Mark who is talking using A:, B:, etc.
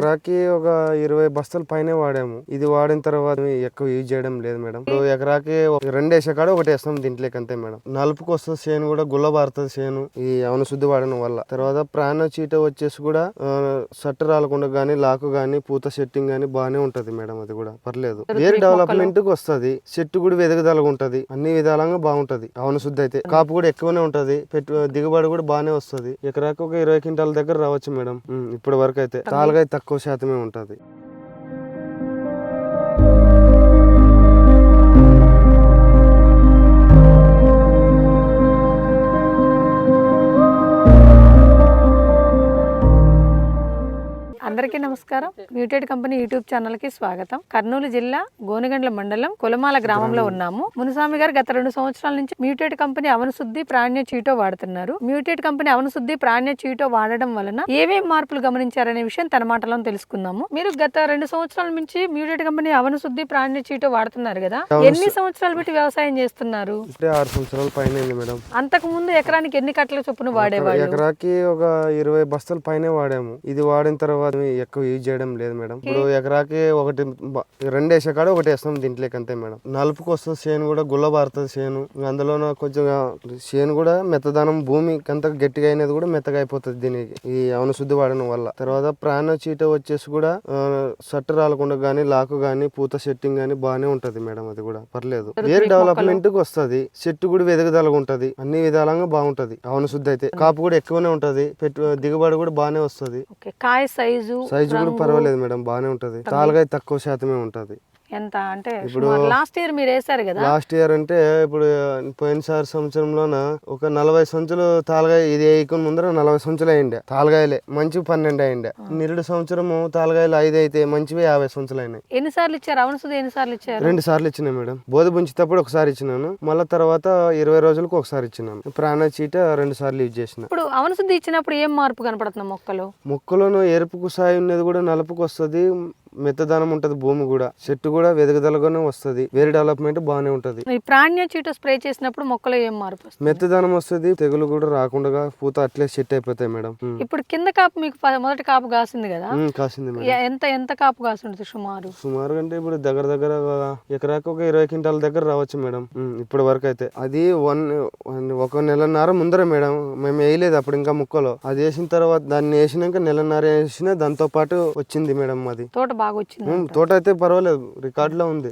A: ఎకరాకి ఒక ఇరవై బస్తాల పైనే వాడాము. ఇది వాడిన తర్వాత ఎక్కువ యూజ్ చేయడం లేదు మేడం. ఎకరాకి ఒక రెండు వేసే కాడ ఒకటి వేస్తాం దీంట్లోకి అంతే మేడం. నలుపుకి వస్తుంది చేను కూడా గుల్ల బారుతుంది చేను ఈ అవన శుద్ధి వాడడం వల్ల. తర్వాత ప్రాణ చీట వచ్చేసి కూడా సట్టు రాలకుండా గానీ లాకు గానీ పూత సెట్టింగ్ గానీ బాగానే ఉంటది మేడం అది కూడా. పర్లేదు. వేరు డెవలప్మెంట్కి వస్తుంది. చెట్టు కూడా వెదగదలగా ఉంటది. అన్ని విధాలంగా బాగుంటది. అవన శుద్ధి అయితే. కాపు కూడా ఎక్కువనే ఉంటది. పెట్టు దిగుబడి కూడా బాగానే వస్తది. ఎకరాకి ఒక ఇరవై క్వింటాల దగ్గర రావచ్చు మేడం. ఇప్పటి వరకు అయితే. తాలుగా తక్కువ. ఎక్కువ శాతమే ఉంటుంది.
B: అందరికీ నమస్కారం. మ్యూటెడ్ కంపెనీ యూట్యూబ్ ఛానల్కి స్వాగతం. కర్నూలు జిల్లా గోనగండ్ల మండలం కులమాల గ్రామంలో ఉన్నాము. మునుస్వామి గారు గత రెండు సంవత్సరాల నుంచి మ్యూటెడ్ కంపెనీ అవనశుద్ధి ప్రాణ్య చీటో వాడుతున్నారు. మ్యూటెడ్ కంపెనీ అవనశుద్ధి ప్రాణ్య చీటో వాడడం వలన ఏమేం మార్పులు గమనించారనే విషయం తన మాటలో తెలుసుకుందాము. మీరు గత రెండు సంవత్సరాల నుంచి మ్యూటెడ్ కంపెనీ అవనశుద్ధి ప్రాణ్య చీటో వాడుతున్నారు కదా. ఎన్ని సంవత్సరాలు పెట్టి వ్యవసాయం చేస్తున్నారు? అంతకు ముందు ఎకరానికి ఎన్ని కట్టల చొప్పున వాడేవాళ్ళు?
A: ఎకరాకి ఒక ఇరవై బస్తాల పైనే వాడాము. ఇది వాడిన తర్వాత ఎక్కువ యూజ్ చేయడం లేదు మేడం. ఇప్పుడు ఎకరాకి ఒకటి రెండు వేసే కాడ ఒకటి వేస్తాం దీంట్లోకి అంతే మేడం. నలుపుకి వస్తుంది చేను కూడా గుల్ల బారుతుంది చేను. ఇంకా అందులోన కొంచెం చేను కూడా మెత్తదనం భూమి అంత గట్టిగా అయినది కూడా మెత్తగా అయిపోతుంది దీనికి. ఈ అవన శుద్ధి వాడడం వల్ల. తర్వాత ప్రాణ చీట వచ్చేసి కూడా సట్టు రాలకుండా గానీ లాకు గానీ పూత సెట్టింగ్ గానీ బాగానే ఉంటది మేడం అది కూడా. పర్లేదు. వేరు డెవలప్మెంట్కి వస్తది. చెట్టు కూడా వెదగదలగా ఉంటది. అన్ని విధాలంగా బాగుంటది. అవన శుద్ధి అయితే. కాపు కూడా ఎక్కువనే ఉంటది. పెట్టు దిగుబడి కూడా బాగానే వస్తది.
B: కాయ సైజు
A: సైజు కూడా పర్వాలేదు మేడం బాగానే ఉంటది. తాలుగా తక్కువ శాతమే ఉంటది.
B: ఎంత అంటే లాస్ట్ ఇయర్ మీరు వేసారు కదా?
A: లాస్ట్ ఇయర్ అంటే ఇప్పుడు పోయినసారి సంవత్సరంలోన ఒక నలభై సంచులు తాలగాయ ఇది వేయకుండా ముందర నలభై సంచులు అయిండే తాలగాయలే మంచి పన్నెండు అయిండే నిరుడు సంవత్సరము తాలగాయలు ఐదు అయితే మంచివి యాభై సంచులు అయినాయి.
B: ఎన్నిసార్లు ఇచ్చారు? అవును సుధా ఎన్నిసార్లు ఇచ్చారు?
A: రెండు సార్లు ఇచ్చినా మేడం. బోధ పుంచేటప్పుడు ఒకసారి ఇచ్చినాను. మళ్ళీ తర్వాత ఇరవై రోజులకు ఒకసారి ఇచ్చినాను. ప్రాణ చీట రెండు సార్లు యూజ్ చేసిన.
B: ఇప్పుడు అవన శుద్ధి ఇచ్చినప్పుడు ఏం మార్పు కనపడుతుంది మొక్కలు?
A: మొక్కలను ఎరుపుకు సాయి ఉన్నది కూడా నలుపుకు వస్తుంది. మెత్తదనం ఉంటది భూమి కూడా. చెట్టు కూడా వెదగదలగానే వస్తది. వేరే డెవలప్మెంట్ బాగానే ఉంటది.
B: ఈ ప్రాణ్య చీట స్ప్రే చేసినప్పుడు మొక్కలో ఏం మార్పు వస్తుంది?
A: మెత్తదనం వస్తుంది తెగులు కూడా రాకుండా పూత అట్లే సెట్ అయిపోతాయి మేడం. ఉమ్.
B: ఇప్పుడు కింద కాపు మీకు ప- మొదటి కాపు కాసింది కదా?
A: ఉమ్, కాసింది మేడం.
B: ఎ- ఎంత ఎంత కాపు కాసింది సుమారు?
A: సుమారు అంటే ఇప్పుడు దగ్గర దగ్గర ఒక ఎకరాకి ఒక ఇరవై క్వింటాల దగ్గర రావచ్చు మేడం. ఉమ్, ఇప్పటి వరకు అయితే. అది వన్ వన్- ఒక నెలన్నర ముందర మేడం. మేము వేయలేదు అప్పుడు ఇంకా ముక్కలో. అది వేసిన తర్వాత దాన్ని వేసినాక నెలన్నర వేసిన దాంతో పాటు వచ్చింది మేడం అది
B: తోట బాగా వచ్చింది
A: తోట అయితే పర్వాలేదు రికార్డులో ఉంది.